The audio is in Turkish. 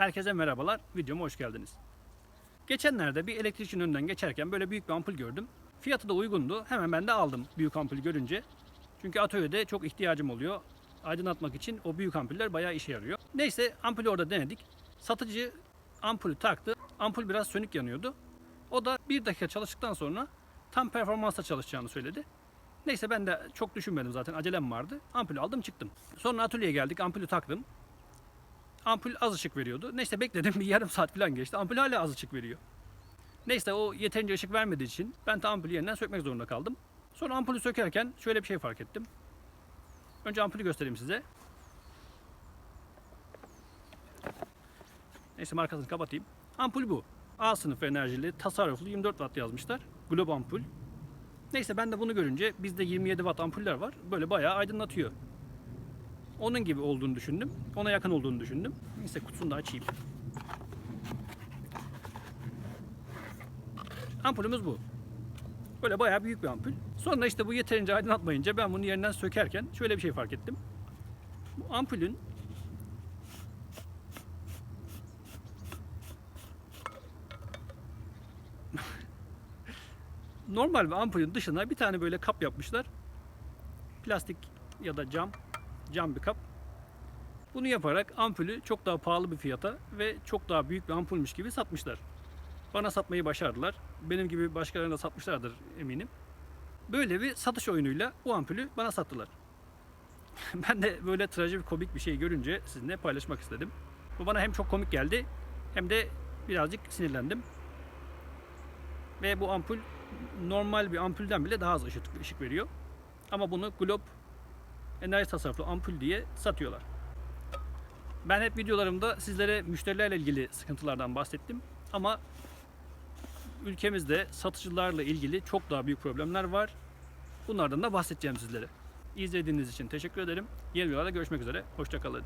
Herkese merhabalar, videoma hoş geldiniz. Geçenlerde bir elektrikçinin önünden geçerken böyle büyük bir ampul gördüm. Fiyatı da uygundu. Hemen ben de aldım büyük ampulü görünce. Çünkü atölyede çok ihtiyacım oluyor. Aydınlatmak için o büyük ampuller bayağı işe yarıyor. Neyse ampulü orada denedik. Satıcı ampulü taktı. Ampul biraz sönük yanıyordu. O da bir dakika çalıştıktan sonra tam performansla çalışacağını söyledi. Neyse ben de çok düşünmedim zaten acelem vardı. Ampulü aldım çıktım. Sonra atölyeye geldik ampulü taktım. Ampul az ışık veriyordu. Neyse bekledim bir yarım saat falan geçti. Ampul hala az ışık veriyor. Neyse o yeterince ışık vermediği için ben de ampulü yeniden sökmek zorunda kaldım. Sonra ampulü sökerken şöyle bir şey fark ettim. Önce ampulü göstereyim size. Neyse markasını kapatayım. Ampul bu. A sınıfı enerjili, tasarruflu 24 watt yazmışlar. Glob ampul. Neyse ben de bunu görünce bizde 27 watt ampuller var. Böyle bayağı aydınlatıyor. Onun gibi olduğunu düşündüm. Ona yakın olduğunu düşündüm. Neyse kutusunu da açayım. Ampulümüz bu. Böyle bayağı büyük bir ampul. Sonra işte bu yeterince aydınlatmayınca ben bunu yerinden sökerken şöyle bir şey fark ettim. Bu ampulün normal bir ampulün dışına bir tane böyle kap yapmışlar. Plastik ya da cam, cam bir kap. Bunu yaparak ampulü çok daha pahalı bir fiyata ve çok daha büyük bir ampulmüş gibi satmışlar. Bana satmayı başardılar. Benim gibi başkalarına satmışlardır eminim. Böyle bir satış oyunuyla bu ampulü bana sattılar. ben de böyle trajik komik bir şey görünce sizinle paylaşmak istedim. Bu bana hem çok komik geldi hem de birazcık sinirlendim. Ve bu ampul normal bir ampulden bile daha az ışık, ışık veriyor. Ama bunu Glob enerji tasarruflu ampul diye satıyorlar. Ben hep videolarımda sizlere müşterilerle ilgili sıkıntılardan bahsettim. Ama ülkemizde satıcılarla ilgili çok daha büyük problemler var. Bunlardan da bahsedeceğim sizlere. İzlediğiniz için teşekkür ederim. Yeni videolarda görüşmek üzere. Hoşçakalın.